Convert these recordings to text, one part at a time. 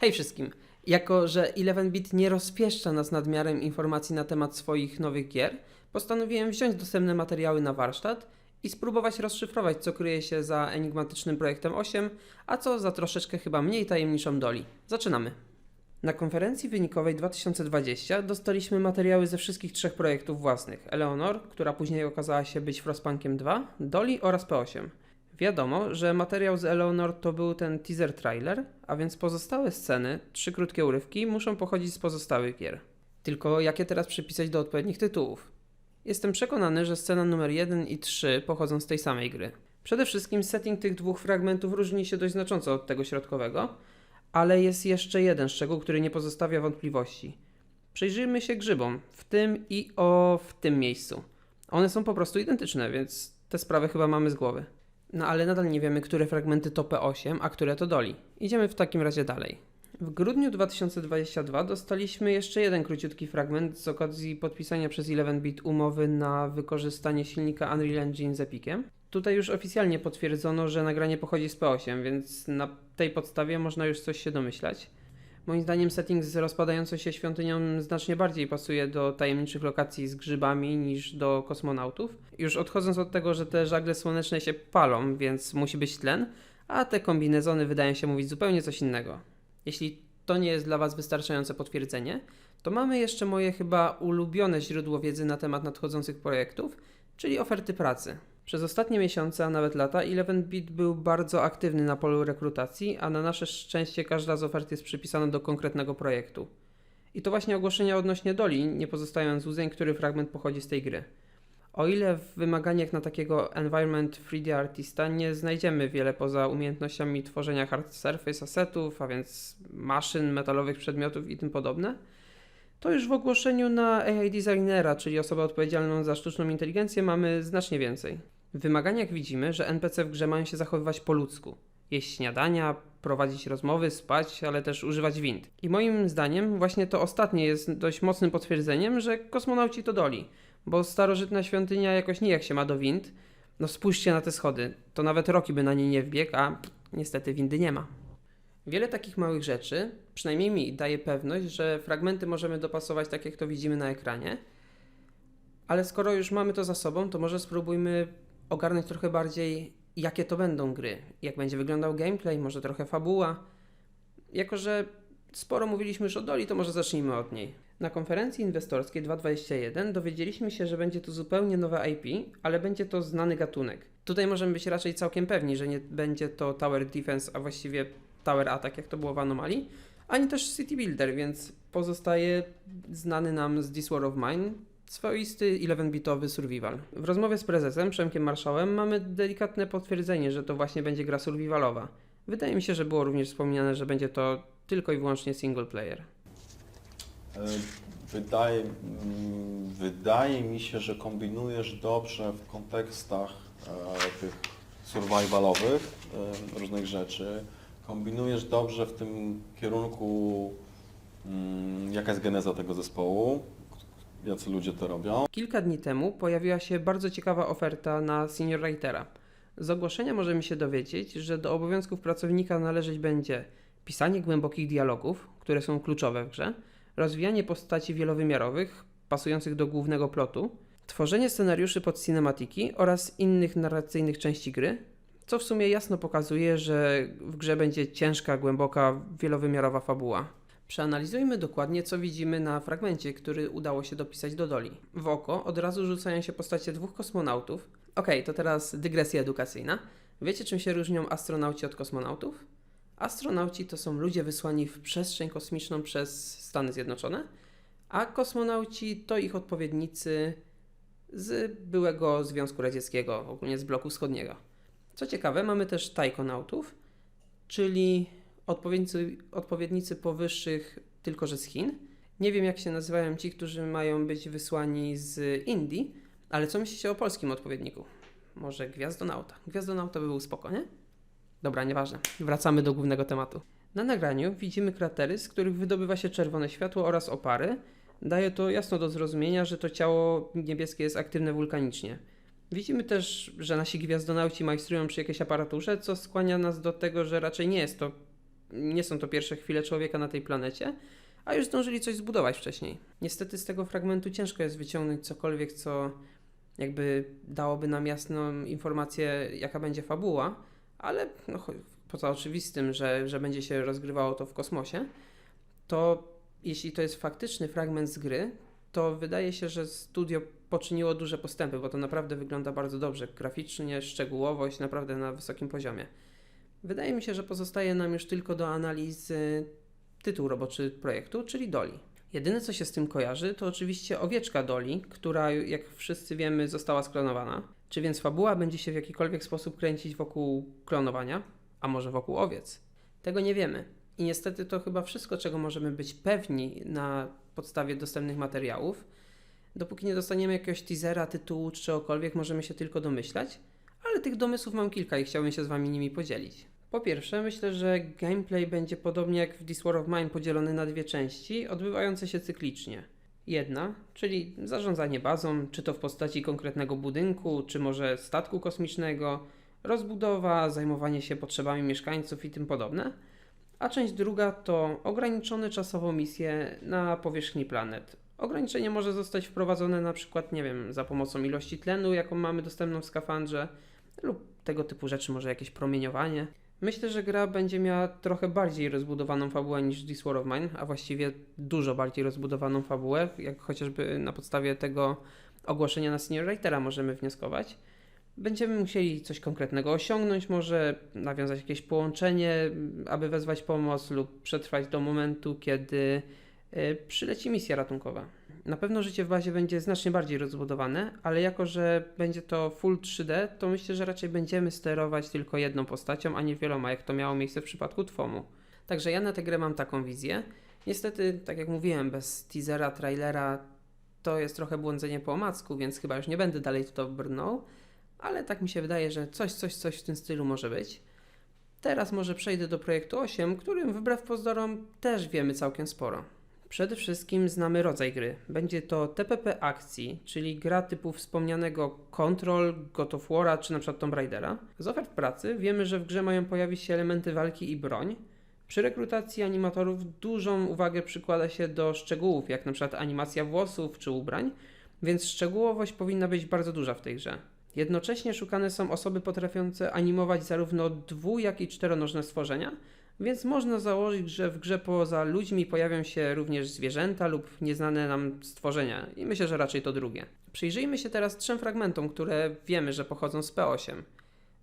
Hej wszystkim! Jako, że 11bit nie rozpieszcza nas nadmiarem informacji na temat swoich nowych gier, postanowiłem wziąć dostępne materiały na warsztat i spróbować rozszyfrować, co kryje się za enigmatycznym projektem 8, a co za troszeczkę chyba mniej tajemniczą Doli. Zaczynamy! Na konferencji wynikowej 2020 dostaliśmy materiały ze wszystkich trzech projektów własnych: Eleonor, która później okazała się być Frostpunkiem 2, Dolly oraz P8. Wiadomo, że materiał z Eleanor to był ten teaser trailer, a więc pozostałe sceny, trzy krótkie urywki, muszą pochodzić z pozostałych gier. Tylko jakie teraz przypisać do odpowiednich tytułów? Jestem przekonany, że scena numer 1 i 3 pochodzą z tej samej gry. Przede wszystkim setting tych dwóch fragmentów różni się dość znacząco od tego środkowego, ale jest jeszcze jeden szczegół, który nie pozostawia wątpliwości. Przyjrzyjmy się grzybom, w tym i o w tym miejscu. One są po prostu identyczne, więc tę sprawę chyba mamy z głowy. No ale nadal nie wiemy, które fragmenty to P8, a które to Doli. Idziemy w takim razie dalej. W grudniu 2022 dostaliśmy jeszcze jeden króciutki fragment z okazji podpisania przez 11bit umowy na wykorzystanie silnika Unreal Engine z Epiciem. Tutaj już oficjalnie potwierdzono, że nagranie pochodzi z P8, więc na tej podstawie można już coś się domyślać. Moim zdaniem setting z rozpadającą się świątynią znacznie bardziej pasuje do tajemniczych lokacji z grzybami niż do kosmonautów. Już odchodząc od tego, że te żagle słoneczne się palą, więc musi być tlen, a te kombinezony wydają się mówić zupełnie coś innego. Jeśli to nie jest dla Was wystarczające potwierdzenie, to mamy jeszcze moje chyba ulubione źródło wiedzy na temat nadchodzących projektów, czyli oferty pracy. Przez ostatnie miesiące, a nawet lata, 11bit był bardzo aktywny na polu rekrutacji, a na nasze szczęście każda z ofert jest przypisana do konkretnego projektu. I to właśnie ogłoszenia odnośnie Doli nie pozostają złudzeń, który fragment pochodzi z tej gry. O ile w wymaganiach na takiego environment 3D artista nie znajdziemy wiele poza umiejętnościami tworzenia hard surface assetów, a więc maszyn, metalowych przedmiotów i tym podobne, to już w ogłoszeniu na AI designera, czyli osobę odpowiedzialną za sztuczną inteligencję, mamy znacznie więcej. W wymaganiach widzimy, że NPC w grze mają się zachowywać po ludzku. Jeść śniadania, prowadzić rozmowy, spać, ale też używać wind. I moim zdaniem właśnie to ostatnie jest dość mocnym potwierdzeniem, że kosmonauci to doli, bo starożytna świątynia jakoś nijak się ma do wind. No spójrzcie na te schody, to nawet Roki by na nie nie wbiegł, a niestety windy nie ma. Wiele takich małych rzeczy, przynajmniej mi, daje pewność, że fragmenty możemy dopasować tak, jak to widzimy na ekranie. Ale skoro już mamy to za sobą, to może spróbujmy ogarnąć trochę bardziej, jakie to będą gry, jak będzie wyglądał gameplay, może trochę fabuła. Jako, że sporo mówiliśmy już o Doli, to może zacznijmy od niej. Na konferencji inwestorskiej 2.21 dowiedzieliśmy się, że będzie to zupełnie nowe IP, ale będzie to znany gatunek. Tutaj możemy być raczej całkiem pewni, że nie będzie to Tower Defense, a właściwie Tower Attack, jak to było w Anomalii, ani też City Builder, więc pozostaje znany nam z This War of Mine swoisty 11-bitowy survival. W rozmowie z prezesem Przemkiem Marszałem mamy delikatne potwierdzenie, że to właśnie będzie gra survivalowa. Wydaje mi się, że było również wspomniane, że będzie to tylko i wyłącznie single player. E, Wydaje, mm, wydaje mi się, że kombinujesz dobrze w kontekstach e, tych survivalowych e, różnych rzeczy. Kombinujesz dobrze w tym kierunku, mm, jaka jest geneza tego zespołu, jacy ludzie to robią. Kilka dni temu pojawiła się bardzo ciekawa oferta na senior writera. Z ogłoszenia możemy się dowiedzieć, że do obowiązków pracownika należeć będzie pisanie głębokich dialogów, które są kluczowe w grze, rozwijanie postaci wielowymiarowych, pasujących do głównego plotu, tworzenie scenariuszy pod cinematiki oraz innych narracyjnych części gry, co w sumie jasno pokazuje, że w grze będzie ciężka, głęboka, wielowymiarowa fabuła. Przeanalizujmy dokładnie, co widzimy na fragmencie, który udało się dopisać do Doli. W oko od razu rzucają się postacie dwóch kosmonautów. Okej, to teraz dygresja edukacyjna. Wiecie, czym się różnią astronauci od kosmonautów? Astronauci to są ludzie wysłani w przestrzeń kosmiczną przez Stany Zjednoczone, a kosmonauci to ich odpowiednicy z byłego Związku Radzieckiego, ogólnie z bloku wschodniego. Co ciekawe, mamy też tajkonautów, czyli odpowiednicy, odpowiednicy powyższych, tylko że z Chin. Nie wiem, jak się nazywają ci, którzy mają być wysłani z Indii, ale co myślicie o polskim odpowiedniku? Może Gwiazdonauta. Gwiazdonauta by był spoko, nie? Dobra, nieważne. Wracamy do głównego tematu. Na nagraniu widzimy kratery, z których wydobywa się czerwone światło oraz opary. Daje to jasno do zrozumienia, że to ciało niebieskie jest aktywne wulkanicznie. Widzimy też, że nasi gwiazdonauci majstrują przy jakiejś aparaturze, co skłania nas do tego, że raczej nie jest to nie są to pierwsze chwile człowieka na tej planecie, a już zdążyli coś zbudować wcześniej. Niestety z tego fragmentu ciężko jest wyciągnąć cokolwiek, co jakby dałoby nam jasną informację, jaka będzie fabuła, ale no, poza oczywistym, że, że będzie się rozgrywało to w kosmosie, to jeśli to jest faktyczny fragment z gry, to wydaje się, że studio poczyniło duże postępy, bo to naprawdę wygląda bardzo dobrze. Graficznie, szczegółowość naprawdę na wysokim poziomie. Wydaje mi się, że pozostaje nam już tylko do analizy tytuł roboczy projektu, czyli Doli. Jedyne, co się z tym kojarzy, to oczywiście owieczka Doli, która, jak wszyscy wiemy, została sklonowana. Czy więc fabuła będzie się w jakikolwiek sposób kręcić wokół klonowania, a może wokół owiec? Tego nie wiemy. I niestety to chyba wszystko, czego możemy być pewni na podstawie dostępnych materiałów. Dopóki nie dostaniemy jakiegoś teasera, tytułu czy czegokolwiek, możemy się tylko domyślać, ale tych domysłów mam kilka i chciałbym się z Wami nimi podzielić. Po pierwsze, myślę, że gameplay będzie podobnie jak w This War of Mine podzielony na dwie części, odbywające się cyklicznie. Jedna, czyli zarządzanie bazą, czy to w postaci konkretnego budynku, czy może statku kosmicznego, rozbudowa, zajmowanie się potrzebami mieszkańców i tym podobne. A część druga to ograniczone czasowo misje na powierzchni planet. Ograniczenie może zostać wprowadzone na przykład, nie wiem, za pomocą ilości tlenu, jaką mamy dostępną w skafandrze, lub tego typu rzeczy, może jakieś promieniowanie. Myślę, że gra będzie miała trochę bardziej rozbudowaną fabułę niż This War of Mine, a właściwie dużo bardziej rozbudowaną fabułę, jak chociażby na podstawie tego ogłoszenia na Senior Writera możemy wnioskować. Będziemy musieli coś konkretnego osiągnąć, może nawiązać jakieś połączenie, aby wezwać pomoc lub przetrwać do momentu, kiedy y, przyleci misja ratunkowa. Na pewno życie w bazie będzie znacznie bardziej rozbudowane, ale jako, że będzie to full 3D, to myślę, że raczej będziemy sterować tylko jedną postacią, a nie wieloma, jak to miało miejsce w przypadku Twomu. Także ja na tę grę mam taką wizję. Niestety, tak jak mówiłem, bez teasera, trailera to jest trochę błądzenie po omacku, więc chyba już nie będę dalej w to brnął, ale tak mi się wydaje, że coś, coś, coś w tym stylu może być. Teraz może przejdę do projektu 8, którym wbrew pozorom też wiemy całkiem sporo. Przede wszystkim znamy rodzaj gry. Będzie to TPP akcji, czyli gra typu wspomnianego Control, God of czy np. Tomb Raidera. Z ofert pracy wiemy, że w grze mają pojawić się elementy walki i broń. Przy rekrutacji animatorów dużą uwagę przykłada się do szczegółów, jak np. animacja włosów czy ubrań, więc szczegółowość powinna być bardzo duża w tej grze. Jednocześnie szukane są osoby potrafiące animować zarówno dwu, jak i czteronożne stworzenia, więc można założyć, że w grze poza ludźmi pojawią się również zwierzęta lub nieznane nam stworzenia i myślę, że raczej to drugie. Przyjrzyjmy się teraz trzem fragmentom, które wiemy, że pochodzą z P8.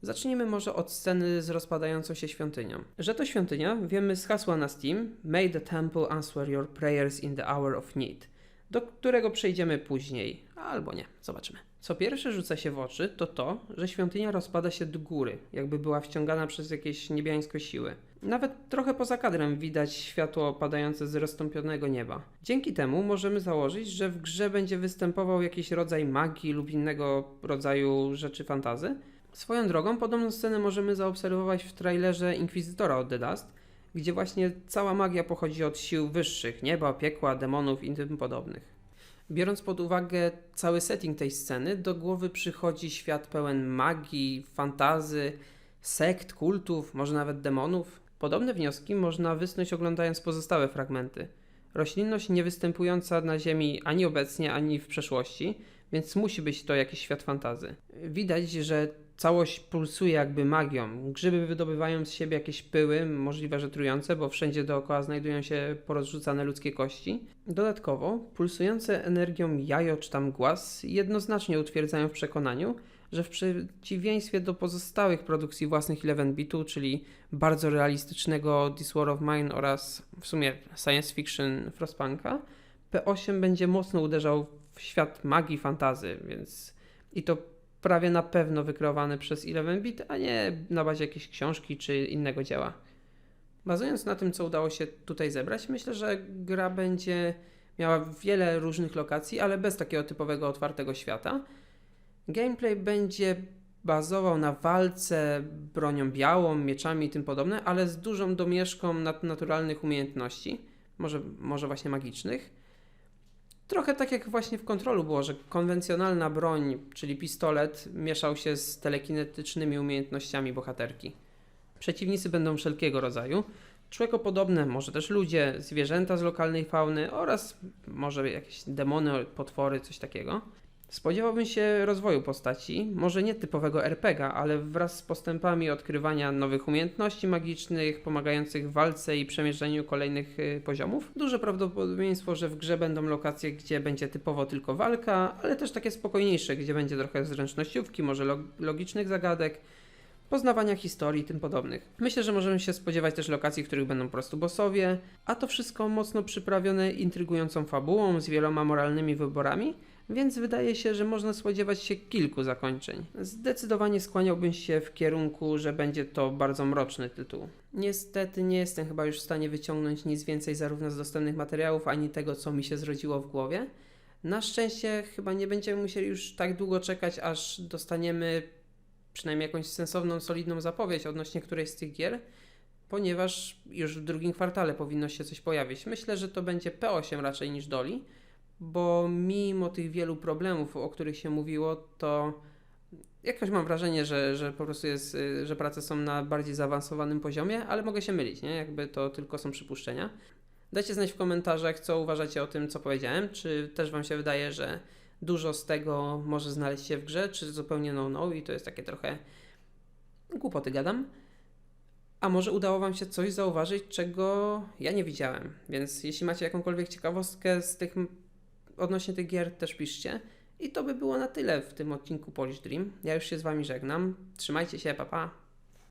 Zacznijmy może od sceny z rozpadającą się świątynią. Że to świątynia wiemy z hasła na Steam May the temple answer your prayers in the hour of need, do którego przejdziemy później, albo nie, zobaczymy. Co pierwsze rzuca się w oczy, to to, że świątynia rozpada się do góry, jakby była wciągana przez jakieś niebiańskie siły. Nawet trochę poza kadrem widać światło padające z roztąpionego nieba. Dzięki temu możemy założyć, że w grze będzie występował jakiś rodzaj magii lub innego rodzaju rzeczy fantazy. Swoją drogą, podobną scenę możemy zaobserwować w trailerze Inkwizytora od The Dust, gdzie właśnie cała magia pochodzi od sił wyższych, nieba, piekła, demonów i tym podobnych. Biorąc pod uwagę cały setting tej sceny, do głowy przychodzi świat pełen magii, fantazy, sekt, kultów, może nawet demonów. Podobne wnioski można wysnuć oglądając pozostałe fragmenty. Roślinność nie występująca na Ziemi ani obecnie, ani w przeszłości, więc musi być to jakiś świat fantazy. Widać, że całość pulsuje jakby magią. Grzyby wydobywają z siebie jakieś pyły, możliwe, że trujące, bo wszędzie dookoła znajdują się porozrzucane ludzkie kości. Dodatkowo, pulsujące energią jajo czy tam głaz jednoznacznie utwierdzają w przekonaniu, że w przeciwieństwie do pozostałych produkcji własnych Eleven Bitu, czyli bardzo realistycznego This War of Mine oraz w sumie science fiction Frostpunka, P8 będzie mocno uderzał w świat magii, fantazy, więc i to prawie na pewno wykreowane przez 11-bit, a nie na bazie jakiejś książki czy innego dzieła. Bazując na tym, co udało się tutaj zebrać, myślę, że gra będzie miała wiele różnych lokacji, ale bez takiego typowego otwartego świata. Gameplay będzie bazował na walce bronią białą, mieczami i tym podobne, ale z dużą domieszką nadnaturalnych umiejętności, może, może właśnie magicznych. Trochę tak jak właśnie w kontrolu było, że konwencjonalna broń, czyli pistolet, mieszał się z telekinetycznymi umiejętnościami bohaterki. Przeciwnicy będą wszelkiego rodzaju. człowiekopodobne, może też ludzie, zwierzęta z lokalnej fauny oraz może jakieś demony, potwory, coś takiego. Spodziewałbym się rozwoju postaci, może nie typowego RPGa, ale wraz z postępami odkrywania nowych umiejętności magicznych, pomagających w walce i przemierzeniu kolejnych y, poziomów. Duże prawdopodobieństwo, że w grze będą lokacje, gdzie będzie typowo tylko walka, ale też takie spokojniejsze, gdzie będzie trochę zręcznościówki, może log- logicznych zagadek, poznawania historii i tym podobnych. Myślę, że możemy się spodziewać też lokacji, w których będą po prostu bossowie, a to wszystko mocno przyprawione intrygującą fabułą z wieloma moralnymi wyborami, więc wydaje się, że można spodziewać się kilku zakończeń. Zdecydowanie skłaniałbym się w kierunku, że będzie to bardzo mroczny tytuł. Niestety nie jestem chyba już w stanie wyciągnąć nic więcej zarówno z dostępnych materiałów, ani tego, co mi się zrodziło w głowie. Na szczęście chyba nie będziemy musieli już tak długo czekać, aż dostaniemy przynajmniej jakąś sensowną, solidną zapowiedź odnośnie którejś z tych gier, ponieważ już w drugim kwartale powinno się coś pojawić. Myślę, że to będzie P8 raczej niż Doli, bo mimo tych wielu problemów, o których się mówiło, to jakoś mam wrażenie, że, że po prostu jest, y, że prace są na bardziej zaawansowanym poziomie, ale mogę się mylić, nie? Jakby to tylko są przypuszczenia. Dajcie znać w komentarzach, co uważacie o tym, co powiedziałem. Czy też Wam się wydaje, że dużo z tego może znaleźć się w grze, czy zupełnie no-no i to jest takie trochę głupoty gadam. A może udało Wam się coś zauważyć, czego ja nie widziałem. Więc jeśli macie jakąkolwiek ciekawostkę z tych odnośnie tych gier, też piszcie. I to by było na tyle w tym odcinku Polish Dream. Ja już się z Wami żegnam. Trzymajcie się, pa pa.